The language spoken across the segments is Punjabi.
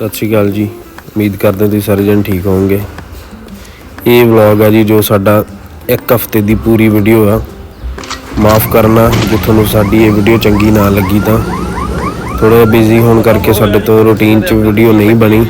ਸਤਿ ਸ਼੍ਰੀ ਅਕਾਲ ਜੀ। ਉਮੀਦ ਕਰਦੇ ਤੁਸੀਂ ਸਾਰੇ ਜਣ ਠੀਕ ਹੋਵੋਗੇ। ਇਹ ਵਲੌਗ ਆ ਜੀ ਜੋ ਸਾਡਾ ਇੱਕ ਹਫ਼ਤੇ ਦੀ ਪੂਰੀ ਵੀਡੀਓ ਆ। ਮਾਫ ਕਰਨਾ, ਜੇ ਤੁਹਾਨੂੰ ਸਾਡੀ ਇਹ ਵੀਡੀਓ ਚੰਗੀ ਨਾ ਲੱਗੀ ਤਾਂ। ਥੋੜਾ ਬਿਜ਼ੀ ਹੋਣ ਕਰਕੇ ਸਾਡੇ ਤੋਂ ਰੂਟੀਨ 'ਚ ਵੀਡੀਓ ਨਹੀਂ ਬਣੀ।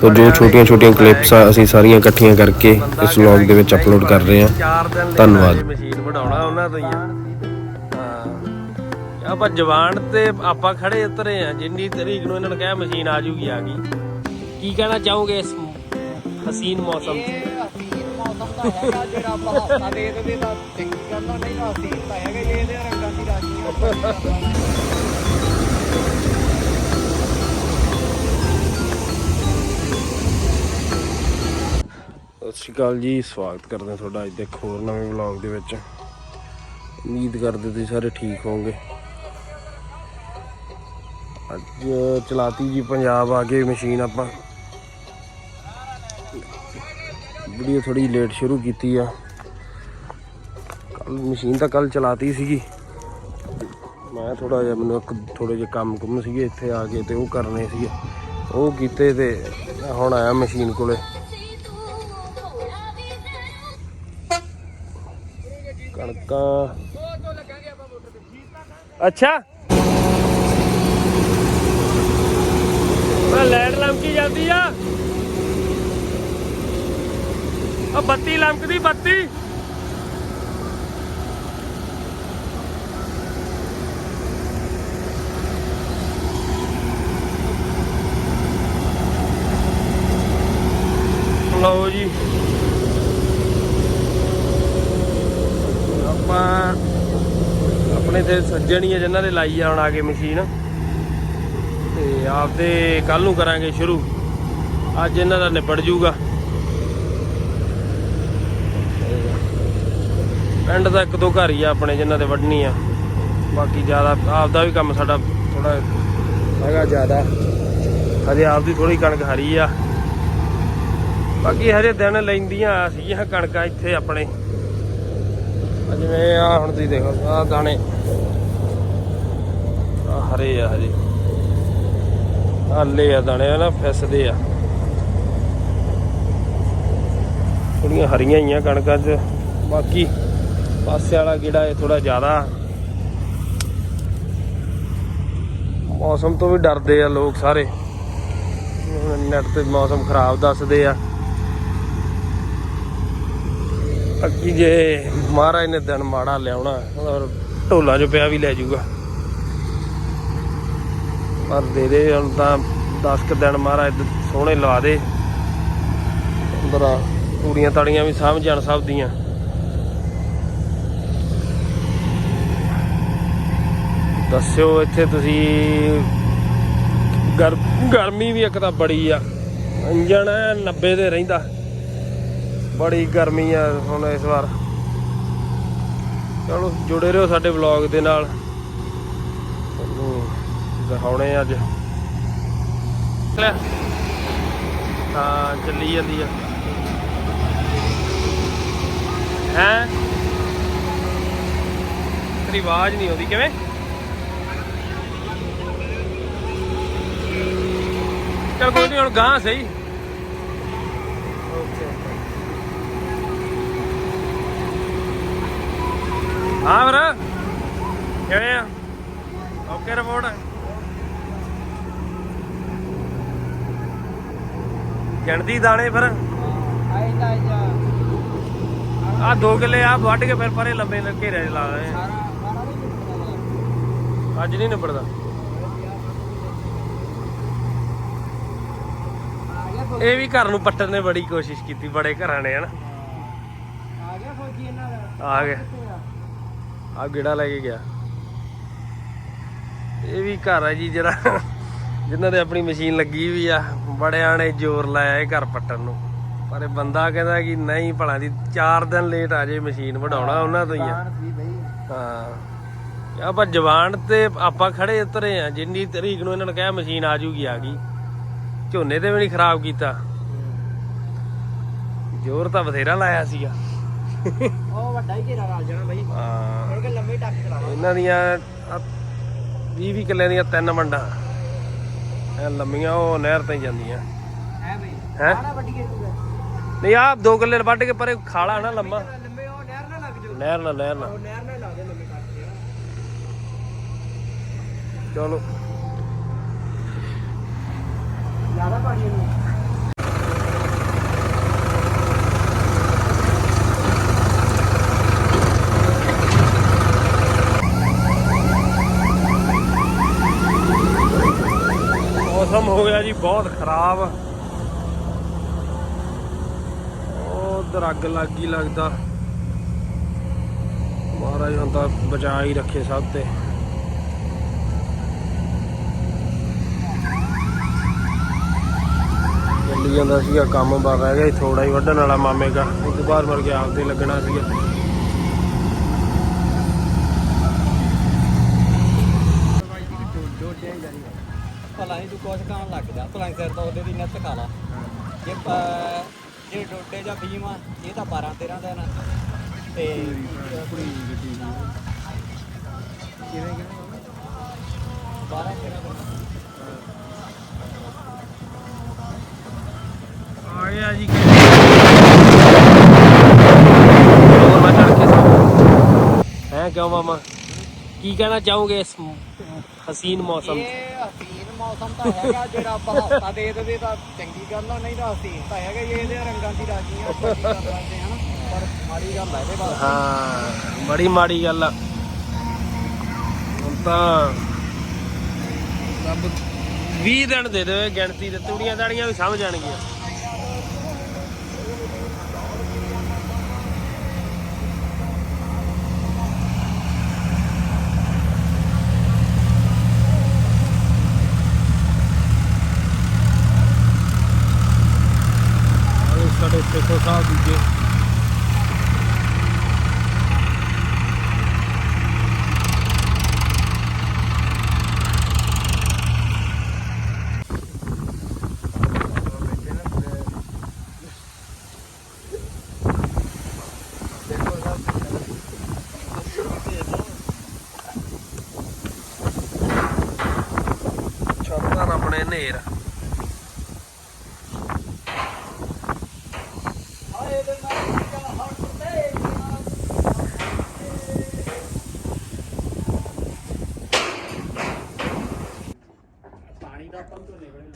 ਤਾਂ ਜੋ ਛੋਟੀਆਂ-ਛੋਟੀਆਂ ਕਲਿੱਪਸ ਆ, ਅਸੀਂ ਸਾਰੀਆਂ ਇਕੱਠੀਆਂ ਕਰਕੇ ਇਸ ਵਲੌਗ ਦੇ ਵਿੱਚ ਅਪਲੋਡ ਕਰ ਰਹੇ ਹਾਂ। ਧੰਨਵਾਦ। ਮਸ਼ੀਨ ਵਢਾਉਣਾ ਉਹਨਾਂ ਤੋਂ ਹੀ ਆਪਾਂ ਜਵਾਨ ਤੇ ਆਪਾਂ ਖੜੇ ਉਤਰੇ ਆ ਜਿੰਨੀ ਤਰੀਕ ਨੂੰ ਇਹਨਾਂ ਨੇ ਕਿਹਾ ਮਸ਼ੀਨ ਆ ਜੂਗੀ ਆ ਗਈ। ਕੀ ਕਹਿਣਾ ਚਾਹੋਗੇ ਇਸ ਹਸੀਨ ਮੌਸਮ ਇਹ ਹਸੀਨ ਮੌਸਮ ਦਾ ਹੈਗਾ ਜਿਹੜਾ ਆਪਾਂ ਹੱਸਾ ਦੇ ਦੇਵੇ ਤਾਂ ਚੰਗੀ ਗੱਲ ਆ ਨਹੀਂ ਤਾਂ ਹਸੀਨ ਤਾਂ ਹੈਗਾ ਹੀ ਇਹਦੇ ਰੰਗਾਂ ਦੀ ਰਾਜੀ ਸਤਿ ਸ਼੍ਰੀ ਅਕਾਲ ਜੀ ਸਵਾਗਤ ਕਰਦੇ ਹਾਂ ਤੁਹਾਡਾ ਅੱਜ ਦੇ ਇੱਕ ਹੋਰ ਨਵੇਂ ਵਲੌਗ ਦੇ ਵਿੱਚ। ਉਮੀਦ ਕਰਦੇ ਤੁਸੀਂ ਸਾਰੇ ਠੀਕ ਹੋਵੋਗੇ। ਅੱਜ ਚਲਾਤੀ ਜੀ ਪੰਜਾਬ ਆ ਕੇ ਮਸ਼ੀਨ ਆਪਾਂ। ਵੀਡੀਓ ਥੋੜੀ ਲੇਟ ਸ਼ੁਰੂ ਕੀਤੀ ਆ। ਕੱਲ ਮਸ਼ੀਨ ਤਾਂ ਕੱਲ ਚਲਾਤੀ ਸੀਗੀ। ਮੈਂ ਥੋੜਾ ਜਿਹਾ ਮੈਨੂੰ ਇੱਕ ਥੋੜੇ ਜਿਹੇ ਕੰਮ ਕੁੰਮ ਸੀਗੇ ਇੱਥੇ ਆ ਕੇ ਤੇ ਉਹ ਕਰਨੇ ਸੀਗੇ। ਉਹ ਕੀਤੇ ਤੇ ਹੁਣ ਆਇਆ ਮਸ਼ੀਨ ਕੋਲੇ। ਕਣਕਾਂ। ਅੱਛਾ। ਮੈਂ ਲੈਟ ਲਮਕੀ ਜਾਂਦੀ ਆ। ਆ ਬੱਤੀ ਲਮਕਦੀ, ਬੱਤੀ। ਲਓ ਜੀ। ਆਪਾਂ ਆਪਣੇ ਤੇ ਸੱਜਣ ਆ ਜਿਨ੍ਹਾਂ ਦੇ ਲਾਈ ਆ ਹੁਣ ਆ ਕੇ ਮਸ਼ੀਨ। ਤੇ ਆਪਦੇ ਕੱਲ ਨੂੰ ਕਰਾਂਗੇ ਸ਼ੁਰੂ। ਅੱਜ ਇਹਨਾਂ ਦਾ ਨਿਬੜ ਜੂਗਾ। ਪਿੰਡ ਦਾ ਇੱਕ ਦੋ ਘਰ ਹੀ ਆ ਆਪਣੇ ਜਿਨ੍ਹਾਂ ਦੇ ਵੱਢਣੀ ਆ। ਬਾਕੀ ਜ਼ਿਆਦਾ ਆਪਦਾ ਵੀ ਕੰਮ ਸਾਡਾ ਥੋੜਾ ਹੈਗਾ ਜ਼ਿਆਦਾ। ਹਜੇ ਆਪਦੀ ਥੋੜੀ ਕਣਕ ਹਰੀ ਆ। ਬਾਕੀ ਹਜੇ ਦਿਨ ਲੈਂਦੀਆਂ ਸੀਗੀਆਂ ਕਣਕਾਂ ਇੱਥੇ ਆਪਣੇ। ਆ ਜਿਵੇਂ ਆ ਹੁਣ ਤੁਸੀਂ ਦੇਖੋ ਆ ਦਾਣੇ। ਆ ਹਰੇ ਆ ਹਜੇ। ਆਲੇ ਆ, ਦਾਣੇ ਆ ਨਾ ਫਿਸਦੇ ਆ। ਥੋੜੀਆਂ ਹਰੀਆਂ ਹੀ ਆ ਕਣਕਾਂ 'ਚ। ਬਾਕੀ ਪਾਸੇ ਵਾਲਾ ਕਿਹੜਾ ਇਹ ਥੋੜਾ ਜ਼ਿਆਦਾ। ਮੌਸਮ ਤੋਂ ਵੀ ਡਰਦੇ ਆ ਲੋਕ ਸਾਰੇ। ਨੈਟ ਤੇ ਮੌਸਮ ਖਰਾਬ ਦੱਸਦੇ ਆ। ਅੱਗੀ ਜੇ ਮਹਾਰਾਜ ਨੇ ਦਿਨ ਮਾੜਾ ਲਿਆਉਣਾ ਔਰ ਢੋਲਾ ਚ ਪਿਆ ਵੀ ਲੈ ਜਾਊਗਾ। ਪਰ ਦੇ ਦੇ, ਹੁਣ ਤਾਂ 10 ਕ ਦਿਨ ਮਹਾਰਾਜ ਸੋਹਣੇ ਲਾ ਦੇ। ਅੰਦਰਾਂ ਤੂੜੀਆਂ ਤਾੜੀਆਂ ਵੀ ਸਮਝ ਜਾਣ ਸਭ ਦੀਆਂ। ਦੱਸਿਓ ਇੱਥੇ ਤੁਸੀਂ, ਗਰ, ਗਰਮੀ ਵੀ ਇੱਕ ਤਾਂ ਬੜੀ ਆ। ਇੰਜਣ ਐਨ 90 ਦੇ ਰਹਿੰਦਾ। ਬੜੀ ਗਰਮੀ ਆ ਹੁਣ ਇਸ ਵਾਰ। ਚਲੋ ਜੁੜੇ ਰਹੋ ਸਾਡੇ ਵਲੌਗ ਦੇ ਨਾਲ। ਦਿਖਾਉਣੇ ਅੱਜ। ਲੈ। ਹਾਂ, ਚੱਲੀ ਜਾਂਦੀ ਆ। ਹੈ? ਤੇਰੀ ਆਵਾਜ਼ ਨਹੀਂ ਆਉਂਦੀ, ਕਿਵੇਂ? ਚਲ ਕੋਈ ਨਹੀਂ ਹੁਣ ਗਾਂ ਸਹੀ। ਹਾਂ ਵੀਰ, ਕਿਵੇਂ ਆ? Okay report. ਗਿਣਦੀ ਦਾਣੇ ਫਿਰ। ਆਈ ਤਾਂ ਜਾ ਆ ਦੋ ਕਿੱਲੇ ਆ ਵੱਢ ਕੇ ਫਿਰ ਪਰੇ ਲੰਬੇ ਲੱਗੇ ਰਹਿ ਲਾ ਰਹੇ ਅੱਜ ਨਹੀਂ ਨਿਬੜਦਾ। ਇਹ ਵੀ ਘਰ ਨੂੰ ਪੱਟਣ ਨੇ ਬੜੀ ਕੋਸ਼ਿਸ਼ ਕੀਤੀ, ਬੜੇ ਘਰਾਂ ਨੇ ਹਨ। ਆ ਗਿਆ। ਫੌਜੀ ਇਹਨਾਂ ਦਾ ਆ ਗਿਆ ਆ? ਗਿੜਾ ਲੈ ਕੇ ਗਿਆ। ਇਹ ਵੀ ਘਰ ਹੈ ਜੀ, ਜਿਹੜਾ ਜਿਨ੍ਹਾਂ ਦੇ ਆਪਣੀ ਮਸ਼ੀਨ ਲੱਗੀ ਵੀ ਆ ਬੜਿਆਂ ਨੇ ਜ਼ੋਰ ਲਾਇਆ ਇਹ ਘਰ ਪੱਟਣ ਨੂੰ। ਪਰ ਇਹ ਬੰਦਾ ਕਹਿੰਦਾ ਕਿ ਨਹੀਂ ਭਲਾ ਦੀ 4 ਦਿਨ ਲੇਟ ਆ ਜੇ ਮਸ਼ੀਨ ਵਢਾਉਣਾ ਉਹਨਾਂ ਤੋਂ ਹੀ ਆ। ਹਾਂ। ਆਪਾਂ ਜਵਾਨ ਤੇ ਆਪਾਂ ਖੜੇ ਉਤਰੇ ਆ ਜਿੰਨੀ ਤਰੀਕ ਨੂੰ ਇਹਨਾਂ ਨੇ ਕਿਹਾ ਮਸ਼ੀਨ ਆ ਜੂਗੀ ਆ ਗਈ। ਝੋਨੇ ਤੇ ਵੀ ਨਹੀਂ ਖਰਾਬ ਕੀਤਾ। ਜ਼ੋਰ ਤਾਂ ਬਥੇਰਾ ਲਾਇਆ ਸੀਗਾ। ਉਹ ਵੱਡਾ ਹੀ ਘੇਰਾ ਰਲ ਜਾਣਾ ਬਈ। ਹਾਂ। ਕਿਉਂਕਿ ਲੰਮੀ ਟੱਕ ਚਲਾਵਾ ਇਹਨਾਂ ਦੀਆਂ 20 20 ਕਿੱਲਿਆਂ ਦੀਆਂ ਤਿੰਨ ਮੰਡਾਂ ਐ ਲੰਮੀਆਂ ਉਹ ਨਹਿਰ ਤੇ ਜਾਂਦੀਆਂ। ਹੈ ਬਈ। ਹੈਂ? ਨਹੀਂ ਆ ਦੋ ਕਿੱਲੇ ਵੱਢ ਕੇ ਪਰੇ ਖਾਲਾ ਨਾ ਲੰਮਾ। ਲੰਮੇ ਉਹ ਨਹਿਰ ਨਾ ਲੱਗ ਜਾਓ। ਨਹਿਰ ਨਾਲ ਨਹਿਰ ਨਾਲ ਲਾ ਦੇ ਲੰਮੇ ਕੱਟ ਚਲੋ। ਜ਼ਿਆਦਾ ਪਾਣੀ ਨੂੰ ਮੌਸਮ ਹੋ ਗਿਆ ਜੀ ਬਹੁਤ ਖਰਾਬ। ਉਹ ਉਧਰ ਅੱਗ ਲੱਗ ਗਈ ਲੱਗਦਾ। ਮਹਾਰਾਜ ਹੁਣ ਬਚਾ ਹੀ ਰੱਖੇ ਸਭ ਤੇ। ਚੱਲੀ ਜਾਂਦਾ ਸੀਗਾ, ਕੰਮ ਬਾਹਰ ਰਹਿ ਗਿਆ ਥੋੜਾ ਹੀ ਵੱਢਣ ਵਾਲਾ ਮਾਮੇ ਦਾ। ਉਸ ਤੋਂ ਮਰ ਗਿਆ, ਆਪਦੇ ਲੱਗਣਾ ਸੀਗਾ ਭਲਾ ਹੀ ਤੂੰ ਕੁਛ ਖਾਣ ਲੱਗ ਜਾ ਹੀ ਸਿਰ ਤੋਂ ਉਹਦੇ ਦੀ ਨੱਤ ਖਾ ਲਾ। ਜੇ ਪ- ਜੇ ਡੋਡੇ ਜਾਂ ਭੀਮ ਆ ਇਹ ਤਾਂ 12 13 ਦਿਨ ਆ। ਤੇ ਕਿਵੇਂ ਕਿਵੇਂ 12 13 ਦਿਨ ਆ ਗਿਆ ਜੀ ਹੈ ਕਿਉਂ ਮਾਮਾ? ਕੀ ਕਹਿਣਾ ਚਾਹੋਗੇ ਇਸ ਹਸੀਨ ਮੌਸਮ 'ਚ? ਇਹ ਹਸੀਨ ਮੌਸਮ ਤਾਂ ਹੈਗਾ, ਜਿਹੜਾ ਬਹਾਤਾ ਦੇ ਦੇਵੇ ਤਾਂ ਚੰਗੀ ਗੱਲ ਆ, ਨਹੀਂ ਤਾਂ ਹਸੀਨ ਤਾਂ ਹੈਗਾ ਹੀ ਇਹਦੇ ਰੰਗਾਂ ਦੀ ਰਾਜੀ ਆ ਆਪਾਂ ਕਰ ਸਕਦੇ ਹਾਂ ਪਰ ਮਾੜੀ ਗੱਲ ਆ ਇਹਦੇ ਬਾਰੇ ਹਾਂ, ਬੜੀ ਮਾੜੀ ਗੱਲ ਆ। ਹੁਣ ਤਾਂ ਰੱਬ 20 ਦਿਨ ਦੇ ਦੇਵੇ ਗਿਣਤੀ ਤੇ ਤੂੜੀਆਂ ਦਾੜੀਆਂ ਵੀ ਸਮਝ ਜਾਣਗੀਆਂ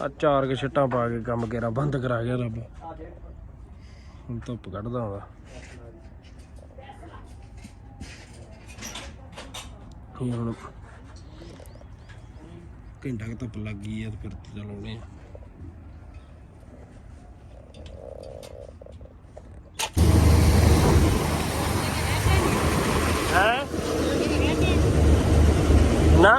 ਆ ਚਾਰ ਕੇ ਛਿੱਟਾਂ ਪਾ ਕੇ ਕੰਮ ਕੇਰਾ ਬੰਦ ਕਰਾ ਗਿਆ ਰੱਬ। ਹੁਣ ਧੁੱਪ ਕੱਢਦਾ ਹੁੰਦਾ ਹੁਣ ਘੰਟਾ ਕੁ ਧੁੱਪ ਲੱਗ ਗਈ ਆ ਤੇ ਫਿਰ ਚਲਾਉਣੇ ਆ ਹੈ ਨਾ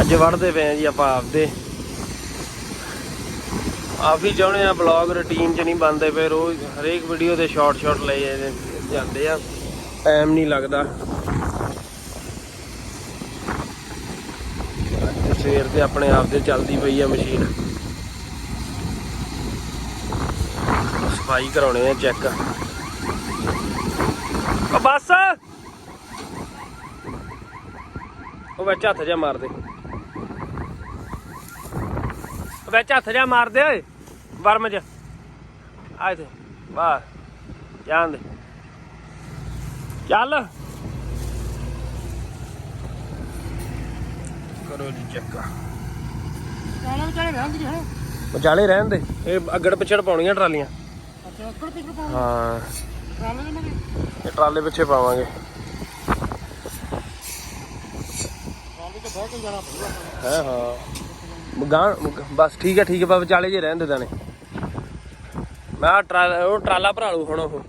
ਅੱਜ ਵੜਦੇ ਪਏ ਆ ਜੀ ਆਪਾਂ ਆਪਦੇ। ਆਪ ਹੀ ਚਾਹੁੰਦੇ ਆ ਬਲੌਗ ਰੁਟੀਨ ਚ ਨਹੀਂ ਬਣਦੇ ਪਏ, ਰੋਜ਼ ਹਰੇਕ ਵੀਡੀਓ ਦੇ ਸ਼ਾਰਟ ਸ਼ਾਰਟ ਲਏ ਜਾਂਦੇ- ਆ ਟਾਈਮ ਨਹੀਂ ਲੱਗਦਾ। ਸਵੇਰ ਤੇ ਆਪਣੇ ਆਪ ਦੇ ਚੱਲਦੀ ਪਈ ਆ ਮਸ਼ੀਨ ਸਫ਼ਾਈ ਕਰਾਉਣੇ ਆ ਚੈੱਕ ਉਹ ਬਸ! ਉਹ ਵਿੱਚ ਹੱਥ ਜਾ ਮਾਰ ਦੇ। ਵਿੱਚ ਹੱਥ ਜਾ ਮਾਰ ਦੇ ਓਏ ਵਰਮ ਚ ਆਏ ਤੇ ਵਾਹ ਜਾਣ ਦੇ। ਚੱਲ। ਕਰੋ ਜੀ ਚੱਕਾ। ਕਾਲਾ ਵਿਚਾਰੇ ਰਹਿੰਦੀ ਹੈ। ਵਿਚਾਲੇ ਰਹਿਣ ਦੇ। ਇਹ ਅੱਗੜ ਪਿਛੜ ਪਾਉਣੀਆਂ ਟਰਾਲੀਆਂ। ਅੱਛਾ ਹਾਂ। ਇਹ ਟਰਾਲੇ ਪਿੱਛੇ ਪਾਵਾਂਗੇ। ਕਾਲੇ ਤੇ ਬਹੁਤ ਜਾਣਾ ਪਊਗਾ। ਹੈ ਹਾਂ। ਗਾਂ, ਬਸ ਠੀਕ ਹੈ ਠੀਕ ਹੈ ਬਾ ਵਿਚਾਲੇ ਜੇ ਰਹਿਣ ਦੇ ਦਾਣੇ। ਮੈਂ ਆਹ ਟਰਾਲਾ ਉਹ ਟਰਾਲਾ ਭਰਾ ਲੂ ਹੁਣ ਉਹ।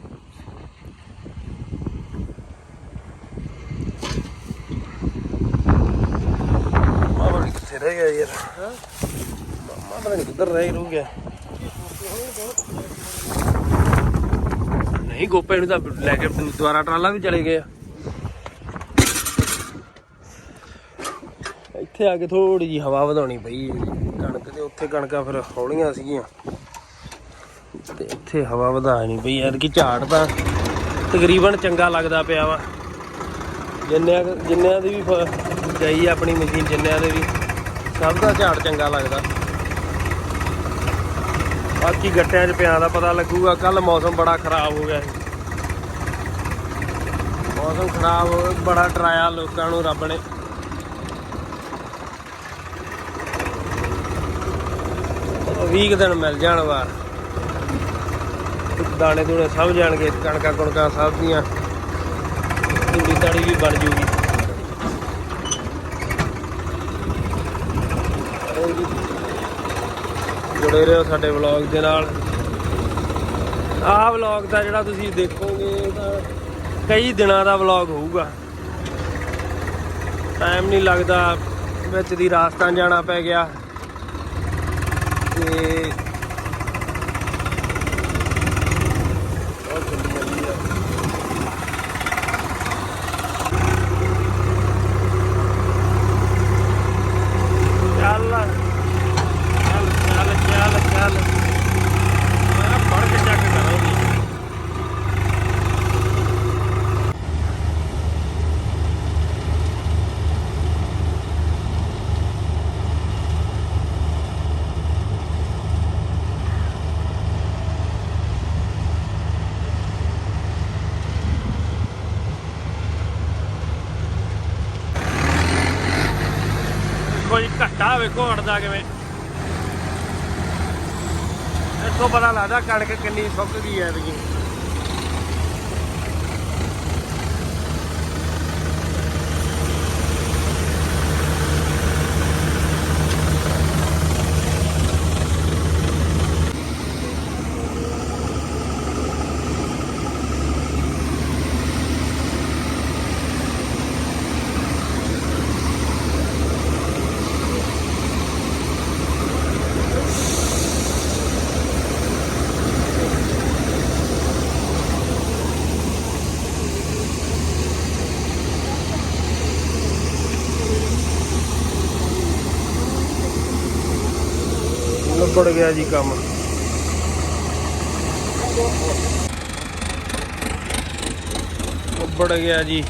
ਮਾਮਾ ਕਿੱਥੇ ਰਹਿ ਗਿਆ ਯਾਰ। ਮਾਮਾ ਪਤਾ ਨਹੀਂ ਕਿੱਧਰ ਰਹਿ ਰੂ ਗਿਆ। ਨਹੀਂ, ਗੋਪੇ ਨੂੰ ਤਾਂ ਲੈ ਕੇ ਦੁਆਰਾ ਟਰਾਲਾ ਵੀ ਚਲੇ ਗਏ ਆ। ਇੱਥੇ ਆ ਕੇ ਥੋੜੀ ਜੀ ਹਵਾ ਵਧਾਉਣੀ ਪਈ ਕਣਕ ਤੇ ਉੱਥੇ ਕਣਕਾਂ ਫਿਰ ਹੌਲੀਆਂ ਸੀਗੀਆਂ। ਤੇ ਇੱਥੇ ਹਵਾ ਵਧਾ ਪਈ ਯਾਰ ਕਿ ਝਾੜ ਤਾਂ ਤਕਰੀਬਨ ਚੰਗਾ ਲੱਗਦਾ ਪਿਆ ਵਾ। ਜਿੰਨਿਆਂ ਜਿੰਨਿਆਂ ਦੀ ਵੀ ਫ- ਗਈ ਆਪਣੀ ਮਸ਼ੀਨ, ਜਿੰਨਿਆਂ ਦੇ ਵੀ। ਸਭ ਦਾ ਝਾੜ ਚੰਗਾ ਲੱਗਦਾ। ਬਾਕੀ ਗੱਟਿਆਂ 'ਚ ਪਿਆ ਦਾ ਪਤਾ ਲੱਗੂਗਾ। ਕੱਲ ਮੌਸਮ ਬੜਾ ਖਰਾਬ ਹੋ ਗਿਆ ਮੌਸਮ ਖਰਾਬ ਹੋ ਬੜਾ ਡਰਾਇਆ ਲੋਕਾਂ ਨੂੰ ਰੱਬ ਨੇ। 20 ਕੁ ਦਿਨ ਮਿਲ ਜਾਣ ਵਾਰ। ਦਾਣੇ ਦੂਣੇ ਸਭ ਜਾਣਗੇ ਕਣਕਾਂ ਕੁਣਕਾਂ ਸਭ ਦੀਆਂ। ਤੂੜੀ ਤਾੜੀ ਵੀ ਬਣ ਜੂਗੀ। ਚਲੋ ਜੀ, ਜੁੜੇ ਰਹੋ ਸਾਡੇ ਵਲੌਗ ਦੇ ਨਾਲ। ਆਹ ਵਲੌਗ ਦਾ ਜਿਹੜਾ ਤੁਸੀਂ ਦੇਖੋਗੇ ਇਹ ਤਾਂ ਕਈ ਦਿਨਾਂ ਦਾ ਵਲੌਗ ਹੋਊਗਾ। ਟਾਈਮ ਨਹੀਂ ਲੱਗਦਾ ਵਿੱਚ ਦੀ ਰਾਸਤਾਂ ਜਾਣਾ ਪੈ ਗਿਆ ਤੇ ਉਹ ਚੱਲੀ ਜਾਂਦੀ ਆ। ਚੱਲ ਚੱਲ ਚੱਲ ਚੱਲ ਚੱਲ ਮੈਂ ਫੜ ਕੇ ਚੱਕ ਕਰਾਂਗੀ ਕੋਈ ਘੱਟਾ ਵੇਖੋ ਹਟਦਾ ਕਿਵੇਂ। ਇੱਥੋਂ ਪਤਾ ਲੱਗਦਾ ਕਣਕ ਕਿੰਨੀ ਸੁੱਕ ਗਈ ਐ ਇਹਦੀ ਲੱਭੜ ਗਿਆ ਜੀ ਕੰਮ। ਲੱਭੜ ਗਿਆ ਜੀ।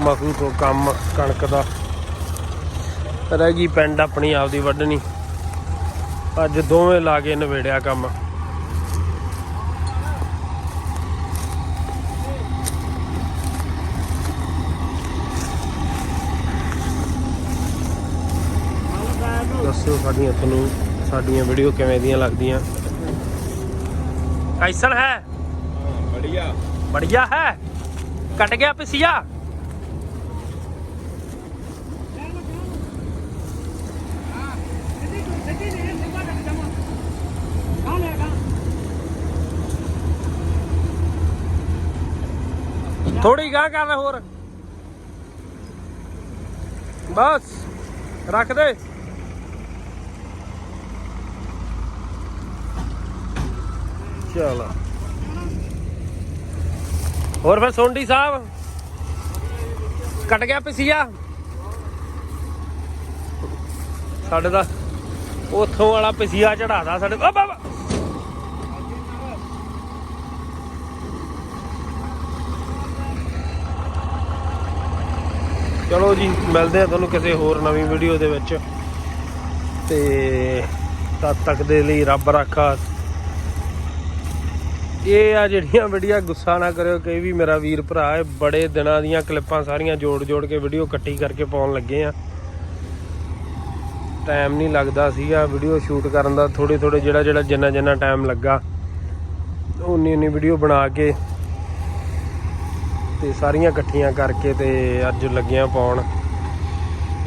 ਮਖੂ ਤੋਂ ਕੰਮ, ਕਣਕ ਦਾ। ਰਹਿ ਗਈ ਪਿੰਡ ਆਪਣੀ, ਆਪਦੀ ਵੱਢਣੀ। ਅੱਜ ਦੋਵੇਂ ਲਾ ਕੇ ਨਵੇੜਿਆ ਕੰਮ। ਦੱਸੋ ਸਾਡੀਆਂ ਤੁਹਾਨੂੰ। ਸਾਡੀਆਂ ਵੀਡੀਓ ਕਿਵੇਂ ਦੀਆਂ ਲੱਗਦੀਆਂ। ਕੈਸਲ ਹੈ? ਬੜੀਆ। ਬੜੀਆ ਹੈ? ਕੱਟ ਗਿਆ ਪਸੀਆ। ਥੋੜੀ ਗਾਂ ਕਰ ਹੋਰ। ਬਸ ਰੱਖ ਦੇ। ਚਲੋ। ਹੋਰ ਫਿਰ ਸੋਂਡੀ ਸਾਹਿਬ? ਕੱਟ ਗਿਆ ਪਿਸੀਆ? ਸਾਡੇ ਦਾ ਉਥੋਂ ਵਾਲਾ ਪਿਸੀਆ ਚੜਾਦਾ ਸਾਡੇ ਓ ਬਾਬਾ! ਚਲੋ ਜੀ, ਮਿਲਦੇ ਆ ਤੁਹਾਨੂੰ ਕਿਸੇ ਹੋਰ ਨਵੀਂ ਵੀਡੀਓ ਦੇ ਵਿੱਚ। ਤੇ ਤਦ ਤੱਕ ਦੇ ਲਈ ਰੱਬ ਰਾਖਾ। ਇਹ ਆ ਜਿਹੜੀਆਂ ਵੀਡੀਓ ਗੁੱਸਾ ਨਾ ਕਰਿਓ ਕਿ ਵੀ ਮੇਰਾ ਵੀਰ ਭਰਾ ਹੈ। ਬੜੇ ਦਿਨਾਂ ਦੀਆਂ ਕਲਿੱਪਾਂ ਸਾਰੀਆਂ ਜੋੜ ਜੋੜ ਕੇ ਵੀਡੀਓ ਇਕੱਠੀ ਕਰਕੇ ਪਾਉਣ ਲੱਗੇ ਆ। ਟਾਈਮ ਨਹੀਂ ਲੱਗਦਾ ਸੀਗਾ ਵੀਡੀਓ ਸ਼ੂਟ ਕਰਨ ਦਾ। ਥੋੜੇ ਥੋੜੇ ਜਿਹੜਾ ਜਿਹੜਾ ਜਿੰਨਾ ਜਿੰਨਾ ਟਾਈਮ ਲੱਗਾ, ਉਨੀ ਉਨੀ ਵੀਡੀਓ ਬਣਾ ਕੇ ਤੇ ਸਾਰੀਆਂ ਇਕੱਠੀਆਂ ਕਰਕੇ ਤੇ ਅੱਜ ਲੱਗਿਆਂ ਪਾਉਣ।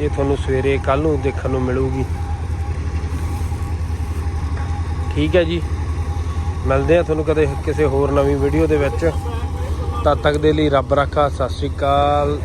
ਇਹ ਤੁਹਾਨੂੰ ਸਵੇਰੇ ਕੱਲ ਨੂੰ ਦੇਖਣ ਨੂੰ ਮਿਲੂਗੀ। ਠੀਕ ਹੈ ਜੀ। ਮਿਲਦੇ ਆ ਤੁਹਾਨੂੰ ਕਦੇ ਕਿਸੇ ਹੋਰ ਨਵੀਂ ਵੀਡੀਓ ਦੇ ਵਿੱਚ। ਤਦ ਤੱਕ ਦੇ ਲਈ ਰੱਬ ਰਾਖਾ, ਸਤਿ ਸ਼੍ਰੀ ਅਕਾਲ।